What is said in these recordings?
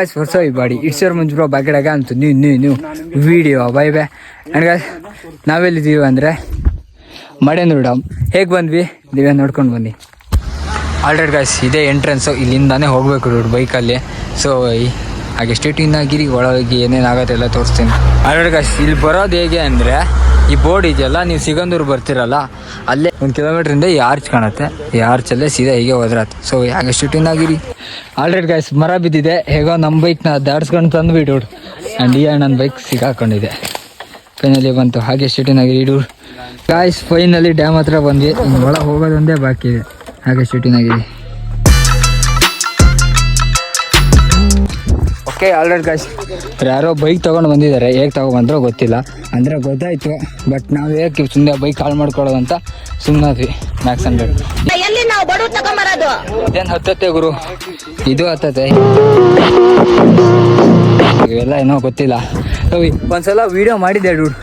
guys for everybody? It's your Manju bro ಅಂತ ನೀವು ನೀವು ನೀವು video bye bye and guys, ನಾವೆಲ್ಲಿದ್ದೀವಿ ಅಂದರೆ ಮಡೇಂದ್ರ ಡಾಮ್. ಹೇಗೆ ಬಂದ್ವಿ? ನೀವೇ ನೋಡ್ಕೊಂಡು ಬನ್ನಿ. ಆಲ್ರೆಡಿ ಗಾಯ್ಸ್ ಇದೇ ಎಂಟ್ರೆನ್ಸು ಇಲ್ಲಿಂದಾನೇ ಹೋಗಬೇಕು ನೋಡಿ ಬೈಕಲ್ಲಿ ಸೊ ಹಾಗೆ ಸ್ಟೇಟಿಂದ ಗಿರಿ ಒಳಗೆ ಏನೇನು ಆಗುತ್ತೆ ಎಲ್ಲ ತೋರಿಸ್ತೀನಿ. ಆಲ್ರೆಡಿ ಗಾಯ್ಸ್ ಇಲ್ಲಿ ಬರೋದು ಹೇಗೆ ಅಂದರೆ ಈ ಬೋರ್ಡ್ ಇದೆಯಲ್ಲ, ನೀವು ಸಿಗಂದೂರು ಬರ್ತಿರಲ್ಲ, ಅಲ್ಲೇ ಒಂದು ಕಿಲೋಮೀಟ್ರಿಂದ ಈ ಆರ್ಚ್ ಕಾಣುತ್ತೆ. ಈ ಆರ್ಚಲ್ಲೇ ಸೀದಾ ಹೀಗೆ ಹೋದ್ರಾತ್ ಸೊ ಹಾಗೆ ಶೂಟಿಂಗ್ ಆಗಿರಿ. ಆಲ್ರೆಡಿ ಗಾಯ್ಸ್ ಮರ ಬಿದ್ದಿದೆ. ಹೇಗೋ ನಮ್ಮ ಬೈಕ್ನ ದಾಡ್ಸ್ಕೊಂಡು ತಂದು ಬಿಡು ಆ್ಯಂಡ್ ಈ ನನ್ನ ಬೈಕ್ ಸಿಗಾಕೊಂಡಿದೆ ಫೈನಲಿ ಬಂತು. ಹಾಗೆ ಸ್ಟೇಟಿನಾಗಿ ಇಡು. ಗಾಯ್ಸ್ ಫೈನಲಿ ಡ್ಯಾಮ್ ಹತ್ರ ಬಂದ್ವಿ. ಒಳಗೆ ಹೋಗೋದೊಂದೇ ಬಾಕಿ ಇದೆ. ಹಾಗೆ ಸ್ಟೇಟಿನಾಗಿ ಓಕೆ ಆಲ್ರೆಡಿ ಗಾಯ್ಸ್ ಯಾರೋ ಬೈಕ್ ತೊಗೊಂಡು ಬಂದಿದ್ದಾರೆ ಹೇಗೆ ತಗೊಬಂದ್ರೋ ಗೊತ್ತಿಲ್ಲ. ಅಂದರೆ ಗೊತ್ತಾಯಿತು ಬಟ್ ನಾವು ಹೇಗೆ ಸುಮ್ಮನೆ ಬೈಕ್ ಹಾಳು ಮಾಡ್ಕೊಳ್ಳೋದು ಅಂತ ಸುಮ್ಮನಾದ್ವಿ ಮ್ಯಾಕ್ಸ್ ಹಂಡ್ರೆಡ್ ಎಲ್ಲಿ ನಾವು ಬಡವ್ರು ತಗೊಂಬರೋದು ಇದೇನು ಹತ್ತತ್ತೆ ಗುರು? ಇದು ಹತ್ತತ್ತೆ. ಇವೆಲ್ಲ ಏನೋ ಗೊತ್ತಿಲ್ಲ. ಅವಿ ಒಂದ್ಸಲ ವಿಡಿಯೋ ಮಾಡಿದ್ದೆ ಡೂಡ್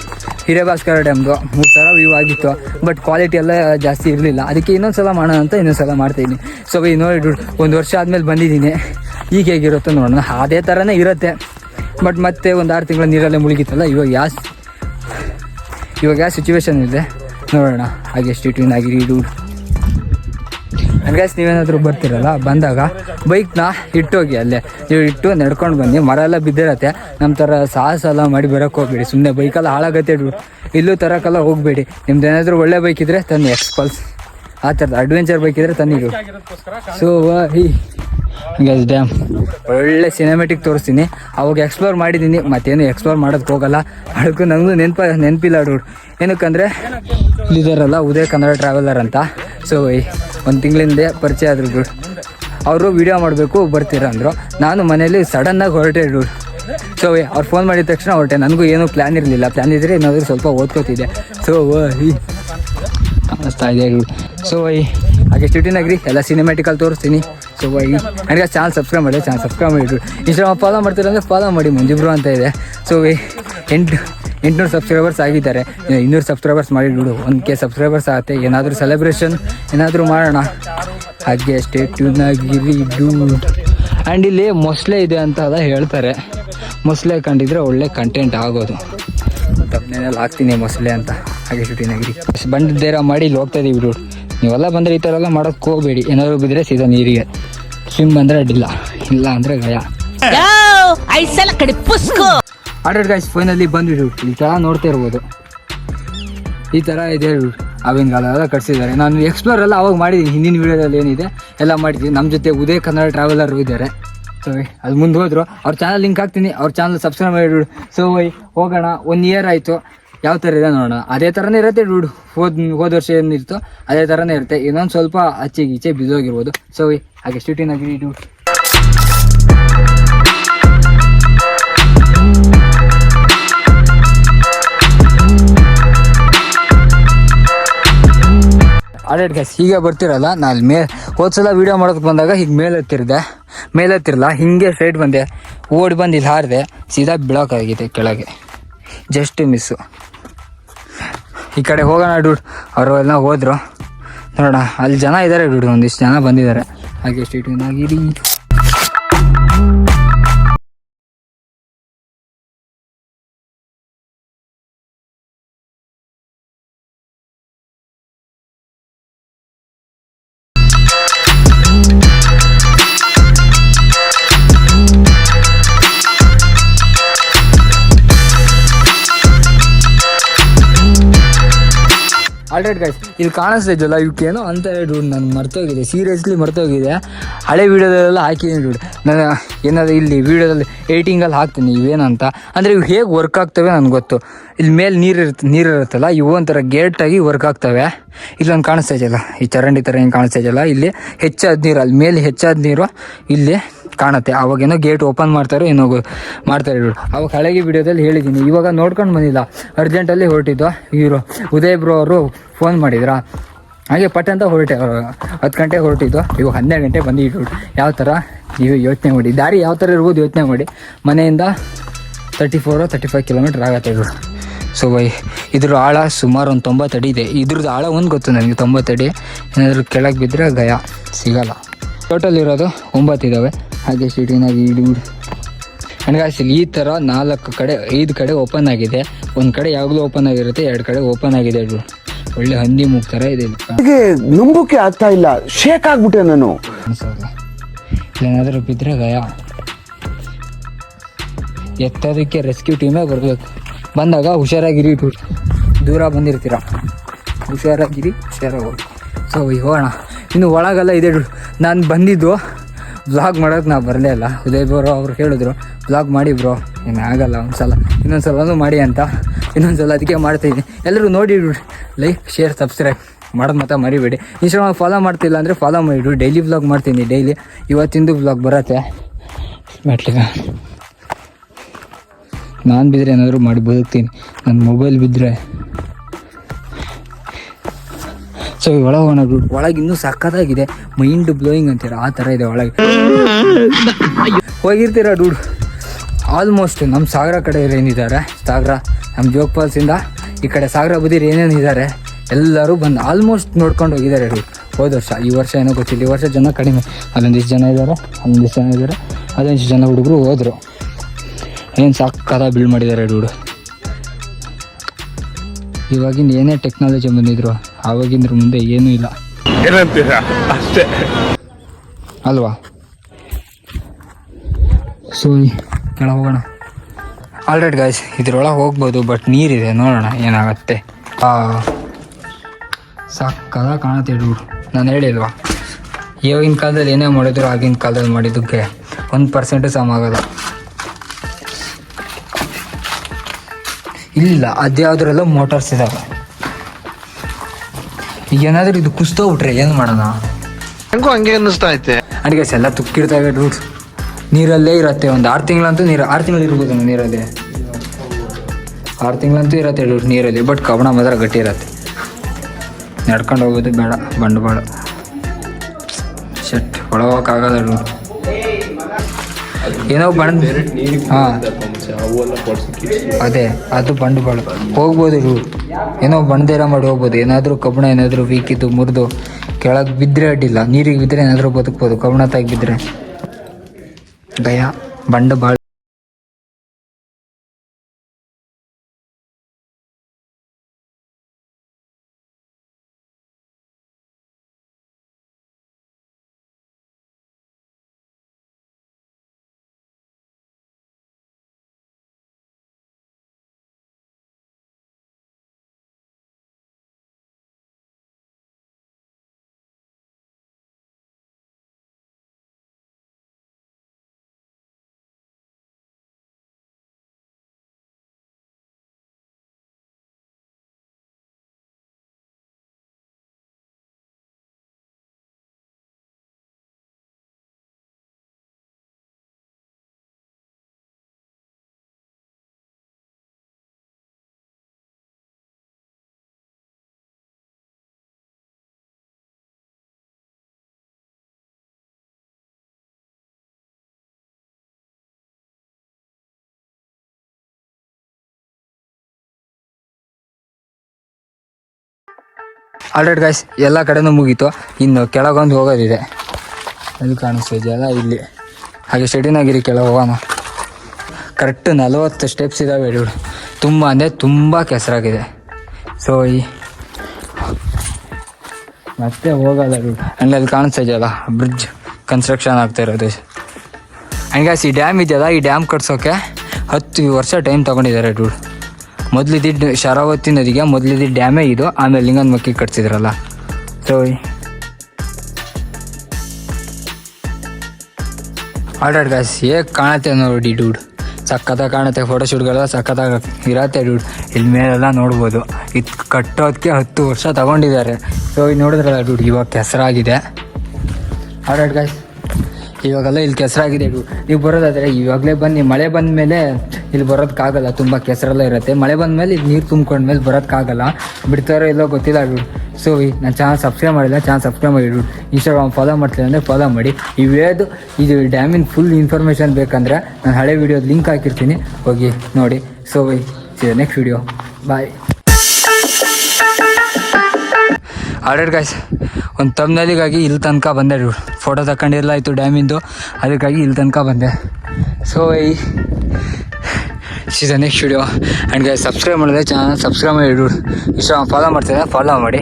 ಹಿರೇಭಾಸ್ಕರ ಡ್ಯಾಮ್ದು ಮೂರು ಸಲ ವ್ಯೂ ಆಗಿತ್ತು. ಬಟ್ ಕ್ವಾಲಿಟಿ ಎಲ್ಲ ಜಾಸ್ತಿ ಇರಲಿಲ್ಲ. ಅದಕ್ಕೆ ಇನ್ನೊಂದ್ಸಲ ಮಾಡೋಣ ಅಂತ ಇನ್ನೊಂದ್ಸಲ ಮಾಡ್ತೀನಿ. ಸೊ ಈ ನೋಡಿ ಒಂದು ವರ್ಷ ಆದಮೇಲೆ ಬಂದಿದ್ದೀನಿ. ಈಗ ಹೇಗಿರುತ್ತೋ ನೋಡೋಣ. ಅದೇ ಥರನೇ ಇರುತ್ತೆ. ಬಟ್ ಮತ್ತೆ ಒಂದು ಆರು ತಿಂಗಳ ನೀರಲ್ಲೇ ಮುಳುಗಿತ್ತಲ್ಲ, ಇವಾಗ ಯಾವ ಇವಾಗ ಯಾವ ಸಿಚುವೇಶನ್ ಇದೆ? ನೋಡೋಣ. ಹಾಗೆ ಸ್ಟ್ರೀಟಿನ ಆಗಿರಿ ಡೂಡ್ ಗ್ಯಾಸ್ ನೀವೇನಾದರೂ ಬರ್ತಿರಲ್ಲ, ಬಂದಾಗ ಬೈಕ್ನ ಇಟ್ಟೋಗಿ ಅಲ್ಲೇ. ನೀವು ಇಟ್ಟು ನಡ್ಕೊಂಡು ಬನ್ನಿ, ಮರ ಎಲ್ಲ ಬಿದ್ದಿರತ್ತೆ. ನಮ್ಮ ಥರ ಸಾಹಸ ಎಲ್ಲ ಮಾಡಿ ಬರೋಕ್ಕೆ ಹೋಗ್ಬೇಡಿ ಸುಮ್ಮನೆ ಬೈಕೆಲ್ಲ ಹಾಳಾಗತ್ತೆ ಇಲ್ಲೂ ತರೋಕ್ಕೆಲ್ಲ ಹೋಗಬೇಡಿ. ನಿಮ್ದು ಏನಾದರೂ ಒಳ್ಳೆ ಬೈಕ್ ಇದ್ದರೆ ತನ್ನಿ ಎಕ್ಸ್ಪಲ್ಸ್ ಆ ಥರದ ಅಡ್ವೆಂಚರ್ ಬೈಕ್ ಇದ್ದರೆ ತನ್ನಿರು ಸೊ ಈ ಡ್ಯಾಮ್ ಒಳ್ಳೆ ಸಿನಿಮೆಟಿಕ್ ತೋರಿಸ್ತೀನಿ. ಅವಾಗ ಎಕ್ಸ್ಪ್ಲೋರ್ ಮಾಡಿದ್ದೀನಿ ಮತ್ತೇನು ಎಕ್ಸ್ಪ್ಲೋರ್ ಮಾಡೋದಕ್ಕೆ ಹೋಗಲ್ಲ. ಅದಕ್ಕೂ ನನಗೂ ನೆನಪ, ನೆನಪಿಲ್ಲ ಡೂಡ್ ಏನಕ್ಕಂದರೆ, ಇಲ್ಲಿದಾರಲ್ಲ, ಉದಯ ಕನ್ನಡ ಟ್ರಾವೆಲರ್ ಅಂತ. ಸೊ ಒಂದು ತಿಂಗಳಿಂದ ಪರಿಚಯ ಆದರು ಡೂಡ್ ಅವರು ವಿಡಿಯೋ ಮಾಡಬೇಕು, ಬರ್ತೀರಾ ಅಂದರು. ನಾನು ಮನೇಲಿ ಸಡನ್ನಾಗಿ ಹೊರಟೆ ಡೂಡ್ ಸೊ ಅವ್ರು ಫೋನ್ ಮಾಡಿದ ತಕ್ಷಣ ಹೊರಟೆ. ನನಗೂ ಏನೂ ಪ್ಲ್ಯಾನ್ ಇರಲಿಲ್ಲ. ಪ್ಲ್ಯಾನ್ ಇದ್ದರೆ ಏನಾದರೂ ಸ್ವಲ್ಪ ಓದ್ಕೋತಿದ್ದೆ. ಸೊ ಈ ಅನ್ನಿಸ್ತಾ ಇದೆ ಸೊ ವೈ ಹಾಗೆ ಸ್ಟುಟಿನಾಗ್ರಿ ಎಲ್ಲ ಸಿನಿಮ್ಯಾಟಿಕಲ್ ತೋರಿಸ್ತೀನಿ. ಸೊ ವೈ ನನಗೆ ಚಾನಲ್ ಸಬ್ಸ್ಕ್ರೈಬ್ ಮಾಡಿ ಚಾನಲ್ ಸಬ್ಸ್ಕ್ರೈಬ್ ಮಾಡಿ ಇನ್ಸ್ಟಾಗ್ರಾಮ್ ಫಾಲೋ ಮಾಡ್ತೀರಂದ್ರೆ ಫಾಲೋ ಮಾಡಿ. ಮಂಜುಬ್ರು ಅಂತ ಇದೆ. ಸೊ ಎಂಟು ಎಂಟುನೂರು ಸಬ್ಸ್ಕ್ರೈಬರ್ಸ್ ಆಗಿದ್ದಾರೆ. ಇನ್ನು ಇನ್ನೂರು ಸಬ್ಸ್ಕ್ರೈಬರ್ಸ್ ಮಾಡಿ ಬಿಡು. ಒಂದು ಕೆ ಸಬ್ಸ್ಕ್ರೈಬರ್ಸ್ ಆಗುತ್ತೆ ಏನಾದರೂ ಸೆಲೆಬ್ರೇಷನ್ ಏನಾದರೂ ಮಾಡೋಣ. ಹಾಗೆ ಸ್ಟೇಟ್ಯೂನಾಗಿರಿ ಡೂ ಆ್ಯಂಡ್ ಇಲ್ಲಿ ಮೊಸಳೆ ಇದೆ ಅಂತ ಅದ ಹೇಳ್ತಾರೆ. ಮೊಸಳೆ ಕಂಡಿದ್ರೆ ಒಳ್ಳೆ ಕಂಟೆಂಟ್ ಆಗೋದು. ತಪ್ಪನೇನಲ್ಲಿ ಹಾಕ್ತೀನಿ ಮೊಸಳೆ ಅಂತ. ಹಾಗೆ ಶೂಟಿನಾಗಿರಿ ಬಂದಿದ್ದೇರ ಮಾಡಿ ಇಲ್ಲಿ ಹೋಗ್ತಾ ಇದೀವಿ ಬಿಡು. ನೀವೆಲ್ಲ ಬಂದರೆ ಈ ಥರ ಎಲ್ಲ ಮಾಡೋಕ್ಕೆ ಹೋಗಬೇಡಿ. ಏನಾದರೂ ಬಿದ್ದರೆ ಸೀದಾ ನೀರಿಗೆ. ಸ್ವಿಮ್ ಬಂದರೆ ಅಡ್ಡಿಲ್ಲ. ಇಲ್ಲ ಅಂದರೆ ಗಯ ಐಸಲ ಕಡೆ ಪುಸ್ಕು. ಆರ್ಡರ್ ಗಾಯ್ಸ್ ಫೈನಲ್ಲಿ ಬಂದ್ಬಿಟ್ಟು ಈ ಥರ ನೋಡ್ತಾ ಇರ್ಬೋದು. ಈ ಥರ ಇದೆ ಆವಿನ ಕಾಲ ಎಲ್ಲ ಕಟ್ಸಿದ್ದಾರೆ. ನಾನು ಎಕ್ಸ್ಪ್ಲೋರ್ ಎಲ್ಲ ಅವಾಗ ಮಾಡಿದ್ದೀನಿ. ಹಿಂದಿನ ವೀಡಿಯೋದಲ್ಲಿ ಏನಿದೆ, ಎಲ್ಲ ಮಾಡಿದ್ದೀನಿ. ನಮ್ಮ ಜೊತೆ ಉದಯ ಕನ್ನಡ ಟ್ರಾವೆಲರ್ ಇದ್ದಾರೆ. ಸೊ ಅದು ಮುಂದೆ ಹೋದ್ರು. ಅವ್ರ ಚಾನಲ್ ಲಿಂಕ್ ಹಾಕ್ತೀನಿ. ಅವ್ರ ಚಾನಲ್ ಸಬ್ಸ್ಕ್ರೈಬ್ ಮಾಡಿಬಿಡು ಸೊ ವೈ ಹೋಗೋಣ. ಒನ್ ಇಯರ್ ಆಯಿತು. ಯಾವ ಥರ ಇದೆ ನೋಡೋಣ. ಅದೇ ಥರನೇ ಇರುತ್ತೆ ಡೂಡ್ ಹೋದ ಹೋದ ವರ್ಷ ಏನಿತ್ತು ಅದೇ ಥರನೇ ಇರುತ್ತೆ. ಇನ್ನೊಂದು ಸ್ವಲ್ಪ ಆಚೆಗೆ ಈಚೆ ಬಿದ್ದೋಗಿರ್ಬೋದು ಸೊ ಹಾಗೆ ಸ್ಟೂಟಿನಾಗಿ ಡು ಆಲ್ರೆಡಿ ಗ್ಯಾಸ್ ಹೀಗೆ ಬರ್ತಿರಲ್ಲ. ನಾನು ಮೇಲೆ ಹೋದ್ಸಲ ವೀಡಿಯೋ ಮಾಡೋದಕ್ಕೆ ಬಂದಾಗ ಹೀಗೆ ಮೇಲೆ ಹತ್ತಿರದೆ ಮೇಲೆ ಹತ್ತಿರಲ್ಲ ಹಿಂಗೆ ಸ್ಟ್ರೈಟ್ ಬಂದೆ. ಓಡಿ ಬಂದು ಇಲ್ಲಿ ಹಾರಿದೆ. ಸೀದಾ ಬಿಳೋಕಾಗಿದೆ ಕೆಳಗೆ. ಜಸ್ಟ್ ಮಿಸ್ಸು ಈ ಕಡೆ ಹೋಗೋಣ ಡೂಡ್ ಅವರು ಎಲ್ಲ ಹೋದರು. ನೋಡೋಣ, ಅಲ್ಲಿ ಜನ ಇದ್ದಾರೆ ಡೂಡ್ ಒಂದಿಷ್ಟು ಜನ ಬಂದಿದ್ದಾರೆ. ಹಾಗೆ ಸ್ಟ್ರೀಟಿನಾಗಿರಿ ಆಲ್ರೆಡಿ ಗೈಸ್ ಇಲ್ಲಿ ಕಾಣಿಸ್ತಾ ಇದೆಯಲ್ಲ ಇವಕ್ಕೇನೋ ಅಂತ ಡೂಡ್ ನಾನು ಮರ್ತೋಗಿದೆ. ಸೀರಿಯಸ್ಲಿ ಮರ್ತೋಗಿದೆ. ಹಳೆ ವೀಡಿಯೋದಲ್ಲೆಲ್ಲ ಹಾಕಿದ್ದೀನಿ ಡೂಡ್ ನಾನು ಏನಾದ್ರು ಇಲ್ಲಿ ವೀಡಿಯೋದಲ್ಲಿ ಏಟಿಂಗಲ್ಲಿ ಹಾಕ್ತೀನಿ, ಇವೇನಂತ. ಅಂದರೆ ಇವು ಹೇಗೆ ವರ್ಕ್ ಆಗ್ತವೆ ನನಗೆ ಗೊತ್ತು. ಇಲ್ಲಿ ಮೇಲೆ ನೀರು ಇರುತ್ತೆ ನೀರು ಇರುತ್ತಲ್ಲ, ಇವು ಒಂಥರ ಗೇಟಾಗಿ ವರ್ಕ್ ಆಗ್ತವೆ. ಇಲ್ಲೊಂದು ಕಾಣಿಸ್ತಾ ಇದೆಯಲ್ಲ, ಈ ಚರಂಡಿ ಥರ ಏನು ಕಾಣಿಸ್ತಾ ಇದೆಯಲ್ಲ, ಇಲ್ಲಿ ಹೆಚ್ಚಾದ ನೀರು, ಅಲ್ಲಿ ಮೇಲೆ ಹೆಚ್ಚಾದ ನೀರು, ಇಲ್ಲಿ ಕಾಣುತ್ತೆ. ಅವಾಗೇನೋ ಗೇಟ್ ಓಪನ್ ಮಾಡ್ತಾರೋ ಏನೋ ಮಾಡ್ತಾರೆ ಇವರು. ಅವಾಗ ಹಳೆಗೆ ವಿಡಿಯೋದಲ್ಲಿ ಹೇಳಿದ್ದೀನಿ. ಇವಾಗ ನೋಡ್ಕೊಂಡು ಬಂದಿಲ್ಲ. ಅರ್ಜೆಂಟಲ್ಲಿ ಹೊರಟಿದ್ದು ಇವರು. ಉದಯ್ ಬ್ರೋ ಅವರು ಫೋನ್ ಮಾಡಿದ್ರಾ? ಹಾಗೆ ಪಟ್ ಅಂತ ಹೊರಟೆ. ಹತ್ತು ಗಂಟೆ ಹೊರಟಿದ್ದು. ಇವಾಗ ಹನ್ನೆರಡು ಗಂಟೆ ಇಟ್ಬಿಟ್ಟು ಯಾವ ಥರ ನೀವು ಯೋಚನೆ ಮಾಡಿ. ದಾರಿ ಯಾವ ಥರ ಇರ್ಬೋದು ಯೋಚನೆ ಮಾಡಿ. ಮನೆಯಿಂದ thirty four thirty five kilometre ಆಗತ್ತೆ ಇವರು. ಸೊ ಬೈ ಇದ್ರ ಆಳ ಸುಮಾರು ಒಂದು ತೊಂಬತ್ತು ಅಡಿ ಇದೆ. ಇದ್ರದ್ದು ಆಳ ಒಂದು ಗೊತ್ತು ನನಗೆ. ತೊಂಬತ್ತು ಅಡಿ. ಏನಾದರೂ ಕೆಳಗೆ ಬಿದ್ದರೆ ಗಯ. ಸಿಗಲ್ಲ. ಟೋಟಲ್ ಇರೋದು ಒಂಬತ್ತು ಇದ್ದಾವೆ ಹಾಗೆ ಸಿಟಿನಾಗ ಇಡು ಹಣಕಾಸಲ್ಲಿ ಈ ಥರ ನಾಲ್ಕು ಕಡೆ ಐದು ಕಡೆ ಓಪನ್ ಆಗಿದೆ. ಒಂದು ಕಡೆ ಯಾವಾಗಲೂ ಓಪನ್ ಆಗಿರುತ್ತೆ ಎರಡು ಕಡೆ ಓಪನ್ ಆಗಿದೆ ಒಳ್ಳೆ ಹಂದಿ ಮೂಗ್ ಥರ ಇದೆ ಇಲ್ಲಿ ನನಗೆ ನಂಬೋಕೆ ಆಗ್ತಾ ಇಲ್ಲ. ಶೇಕ್ ಆಗ್ಬಿಟ್ಟೆ ನಾನು. ಏನಾದರೂ ಬಿದ್ದರೆ ಗಯ ಎತ್ತೋದಕ್ಕೆ ರೆಸ್ಕ್ಯೂ ಟೀಮೇ ಬರಬೇಕು. ಬಂದಾಗ ಹುಷಾರಾಗಿರಿ ಟೂರ್ ದೂರ ಬಂದಿರ್ತೀರ? ಹುಷಾರಾಗಿರಿ ಹುಷಾರಾಗಿ ಹೋಗಿ. ಸೊ ಹೋಗೋಣ. ಇನ್ನು ಒಳಗೆಲ್ಲ ಇದೆ ನಾನು ಬಂದಿದ್ದು. ವ್ಲಾಗ್ ಮಾಡೋಕ್ಕೆ ನಾವು ಬರಲೇ ಇಲ್ಲ. ಉದಯ್ ಬ್ರೋ ಅವ್ರು ಹೇಳಿದ್ರು ಬ್ಲಾಗ್ ಮಾಡಿ ಬ್ರೋ. ಏನು ಆಗಲ್ಲ, ಒಂದ್ಸಲ. ಇನ್ನೊಂದ್ಸಲನೂ ಮಾಡಿ ಅಂತ. ಇನ್ನೊಂದ್ಸಲ ಅದಕ್ಕೆ ಮಾಡ್ತಾಯಿದ್ದೀನಿ ಎಲ್ಲರೂ ನೋಡಿ ಲೈಕ್ ಶೇರ್ ಸಬ್ಸ್ಕ್ರೈಬ್ ಮಾಡೋದು ಮತ್ತೆ ಮರಿಬೇಡಿ. ಇನ್ಸ್ಟಾಗ್ರಾಮ್ ಫಾಲೋ ಮಾಡ್ತಿಲ್ಲ ಅಂದರೆ ಫಾಲೋ ಮಾಡಿಬಿಡು. ಡೈಲಿ ಬ್ಲಾಗ್ ಮಾಡ್ತೀನಿ ಡೈಲಿ ಇವತ್ತಿಂದು ಬ್ಲಾಗ್ ಬರತ್ತೆ. ಮೆಟ್ಲಿಗೆ. ನಾನು ಬಿದ್ದರೆ ಏನಾದರೂ ಮಾಡಿ ಬದುಕ್ತೀನಿ. ನನ್ನ ಮೊಬೈಲ್ ಬಿದ್ದರೆ ಸೊ ಒಳಗೆ ಹೋಗೋಣ ಒಳಗೆ ಇನ್ನೂ ಸಕ್ಕತ್ತಾಗಿದೆ ಮೈಂಡ್ ಬ್ಲೋಯಿಂಗ್ ಅಂತೀರ, ಆ ಥರ ಇದೆ ಒಳಗೆ. ಹೋಗಿರ್ತೀರ ಡೂಡ್. ಆಲ್ಮೋಸ್ಟ್ ನಮ್ಮ ಸಾಗರ ಕಡೆ ಏನಿದ್ದಾರೆ? ಸಾಗರ ನಮ್ಮ ಜೋಗ್ ಫಾಲ್ಸಿಂದ ಈ ಕಡೆ ಸಾಗರ ಬದಿರು ಏನೇನು ಇದ್ದಾರೆ ಎಲ್ಲರೂ ಬಂದು ಆಲ್ಮೋಸ್ಟ್ ನೋಡ್ಕೊಂಡು ಹೋಗಿದ್ದಾರೆ ಡೂಡ್. ಹೋದ ವರ್ಷ, ಈ ವರ್ಷ ಏನೋ ಗೊತ್ತಿಲ್ಲ, ಈ ವರ್ಷ ಜನ ಕಡಿಮೆ. ಅಲ್ಲೊಂದಿಷ್ಟು ಜನ ಇದ್ದಾರೆ ಅಲ್ಲೊಂದಿಷ್ಟು ಜನ ಇದ್ದಾರೆ ಅದೊಂದಿಷ್ಟು ಜನ ಹುಡುಗರು ಹೋದರು. ಏನು ಸಾಕಾದ ಬಿಲ್ಡ್ ಮಾಡಿದ್ದಾರೆ ಡೂಡು. ಇವಾಗಿಂದ ಏನೇ ಟೆಕ್ನಾಲಜಿ ಬಂದಿದ್ರು ಆವಾಗಿಂದ್ರ ಮುಂದೆ ಏನೂ ಇಲ್ಲ. ಏನಂತೀರಾ? ಅಷ್ಟೇ. ಅಲ್ವಾ? ಸೊ ಕೆಳ ಹೋಗೋಣ. ಆಲ್ರೆಡಿ ಗಾಯ್ಸ್ ಇದ್ರೊಳಗೆ ಹೋಗ್ಬೋದು ಬಟ್ ನೀರಿದೆ ನೋಡೋಣ ಏನಾಗತ್ತೆ. ಆ ಸಾಕದ ಕಾಣತ್ತೆ ಡೂಡು ನಾನು ಹೇಳಿಲ್ವಾ? ಇವಾಗಿನ ಕಾಲದಲ್ಲಿ ಏನೇ ಮಾಡಿದ್ರು ಆಗಿನ ಕಾಲದಲ್ಲಿ ಮಾಡಿದ್ದಕ್ಕೆ ಒಂದು ಪರ್ಸೆಂಟು ಸಮ ಆಗೋಲ್ಲ. ಇಲ್ಲ ಅದ್ಯಾವುದ್ರಲ್ಲೂ ಮೋಟಾರ್ಸ್ ಇದಾವೆ. ಈಗ ಏನಾದರೂ ಇದು ಕುಸ್ತೋಗ್ಬಿಟ್ರೆ ಏನು ಮಾಡೋಣ? ನಂಗೂ ಹಂಗೆ ಅನ್ನಿಸ್ತಾ ಐತೆ. ಅಡಿಗೆ ಎಲ್ಲ ತುಕ್ಕಿರ್ತವೆ ರೂಟ್ಸ್ ನೀರಲ್ಲೇ ಇರುತ್ತೆ ಒಂದು ಆರು ತಿಂಗಳಂತೂ ನೀರು ಆರು ತಿಂಗಳು ಇರ್ಬೋದು ನೀರಲ್ಲಿ. ಆರು ತಿಂಗಳಂತೂ ಇರತ್ತೆ ರೂಟ್ ನೀರಲ್ಲಿ ಬಟ್ ಕಬ್ಬಣ ಮಾತ್ರ ಗಟ್ಟಿ ಇರತ್ತೆ. ನಡ್ಕೊಂಡು ಹೋಗೋದು ಬೇಡ ಬಂಡವಾಳ. ಶಟ್ ಒಳಗೋಕ್ಕಾಗಲ್ಲ ರೂಟ್ ಏನೋ ಬಣ್ಣ ಹಾಂ. ಅದೇ ಅದು ಬಂಡವಾಳ ಹೋಗ್ಬೋದು ಇವ್ರು ಏನೋ ಬಂಡದೇರ ಮಾಡಿ ಹೋಗ್ಬೋದು. ಏನಾದರೂ ಕಬ್ಬಣ ಏನಾದರೂ ವೀಕಿದ್ದು ಇದ್ದು ಮುರಿದು ಕೆಳಗೆ ಬಿದ್ದರೆ ಅಡ್ಡಿಲ್ಲ. ನೀರಿಗೆ ಬಿದ್ದರೆ ಏನಾದರೂ ಬದುಕ್ಬೋದು. ಕಬ್ಬಣ ತಾಗಿ ಬಿದ್ದರೆ ದಯಾ ಬಂಡವಾಳ ಆಲ್ರೆಡಿ ಗಾಯ್ಸ್ ಎಲ್ಲ ಕಡೆನೂ ಮುಗೀತು. ಇನ್ನು ಕೆಳಗೊಂದು ಹೋಗೋದಿದೆ. ಅಲ್ಲಿ ಕಾಣಿಸ್ತಾ ಇದೆಯಲ್ಲ ಇಲ್ಲಿ. ಹಾಗೆ ಸ್ಟಡಿನಾಗಿರಿ ಕೆಳಗೆ ಹೋಗೋಣ. ಕರೆಕ್ಟ್ ನಲವತ್ತು ಸ್ಟೆಪ್ಸ್ ಇದ್ದಾವೆ ಇವರು ತುಂಬ ಅಂದರೆ ತುಂಬ ಕೆಸರಾಗಿದೆ. ಸೊ ಈ ಮತ್ತೆ ಹೋಗಲ್ಲ ಬಿಡು. ಹಂಗೆ ಅಲ್ಲಿ ಕಾಣಿಸ್ತಾ ಇದೆಯಲ್ಲ ಬ್ರಿಡ್ಜ್ ಕನ್ಸ್ಟ್ರಕ್ಷನ್ ಆಗ್ತಾ ಇರೋದು ಹಂಗಾಸ್ ಈ ಡ್ಯಾಮ್ ಇದೆಯಲ್ಲ, ಈ ಡ್ಯಾಮ್ ಕಟ್ಸೋಕ್ಕೆ ಹತ್ತು ವರ್ಷ ಟೈಮ್ ತೊಗೊಂಡಿದ್ದಾರೆ ಇವ್ರು ಮೊದಲಿದ್ದ ಶರಾವತಿ ನದಿಗೆ ಮೊದಲಿದ್ದ ಡ್ಯಾಮೇ ಇದು ಆಮೇಲೆ ಲಿಂಗನ್ ಮಕ್ಕಿ ಕಟ್ಸಿದ್ರಲ್ಲ. ಸೊ ಆಡಾಡ್ ಗಾಯ್ಸ್ ಹೇಗೆ ಕಾಣುತ್ತೆ ನೋಡಿ ಡೂಡ್. ಸಖತ್ತಾಗಿ ಕಾಣುತ್ತೆ ಫೋಟೋಶೂಟ್ಗಳೆಲ್ಲ ಸಖತ್ತಾಗಿ ಇರತ್ತೆ ಡೂಡ್. ಇಲ್ಲಿ ಮೇಲೆಲ್ಲ ನೋಡ್ಬೋದು. ಇದು ಕಟ್ಟೋದಕ್ಕೆ ಹತ್ತು ವರ್ಷ ತಗೊಂಡಿದ್ದಾರೆ. ಸೊ ಇದು ನೋಡಿದ್ರಲ್ಲ ಡೂಡ್ ಇವಾಗ ಕೆಸರಾಗಿದೆ. ಆಡಾಡ್ ಗಾಯ್ಸ್ ಇವಾಗೆಲ್ಲ ಇಲ್ಲಿ ಕೆಸರಾಗಿದೆ ನೀವು ಬರೋದಾದರೆ ಇವಾಗಲೇ ಬನ್ನಿ. ಮಳೆ ಬಂದ ಮೇಲೆ ಇಲ್ಲಿ ಬರೋದಕ್ಕಾಗಲ್ಲ, ತುಂಬ ಕೆಸರೆಲ್ಲ ಇರುತ್ತೆ. ಮಳೆ ಬಂದ ಮೇಲೆ ಇಲ್ಲಿ ನೀರು ತುಂಬ್ಕೊಂಡ್ಮೇಲೆ ಬರೋದಕ್ಕಾಗಲ್ಲ. ಬಿಡ್ತಾರೋ ಇಲ್ಲೋ ಗೊತ್ತಿಲ್ಲ ಸೊ ನಾನು ಚಾನಲ್ ಸಬ್ಸ್ಕ್ರೈಬ್ ಮಾಡಿಲ್ಲ ಚಾನಲ್ ಸಬ್ಸ್ಕ್ರೈಬ್ ಮಾಡಿ ಇನ್ಸ್ಟಾಗ್ರಾಮ್ ಫಾಲೋ ಮಾಡ್ತೀನಿ ಅಂದರೆ ಫಾಲೋ ಮಾಡಿ. ಇವೇದು ಇದು ಡ್ಯಾಮಿನ ಫುಲ್ ಇನ್ಫಾರ್ಮೇಷನ್ ಬೇಕಂದ್ರೆ ನಾನು ಹಳೆ ವೀಡಿಯೋದ ಲಿಂಕ್ ಹಾಕಿರ್ತೀನಿ. ಹೋಗಿ ನೋಡಿ. So next video by order guys ಒಂದು ತಮ್ನಲ್ಲಿಗಾಗಿ ಇಲ್ಲಿ ತನಕ ಬಂದೆ ಫೋಟೋ ತಗೊಂಡಿರಲಾಯ್ತು ಡ್ಯಾಮಿಂದು ಅದಕ್ಕಾಗಿ ಇಲ್ಲಿ ತನಕ ಬಂದೆ. ಸೊ ಈ season next video and subscribe ಮಾಡಿದ್ರೆ ಚಾನಲ್ ಸಬ್ಸ್ಕ್ರೈಬ್ ಮಾಡಿ ಇಡು. ಇಷ್ಟ ಫಾಲೋ ಮಾಡ್ತೀರಾ? ಫಾಲೋ ಮಾಡಿ.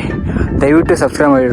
ದಯವಿಟ್ಟು ಸಬ್ಸ್ಕ್ರೈಬ್ ಮಾಡಿ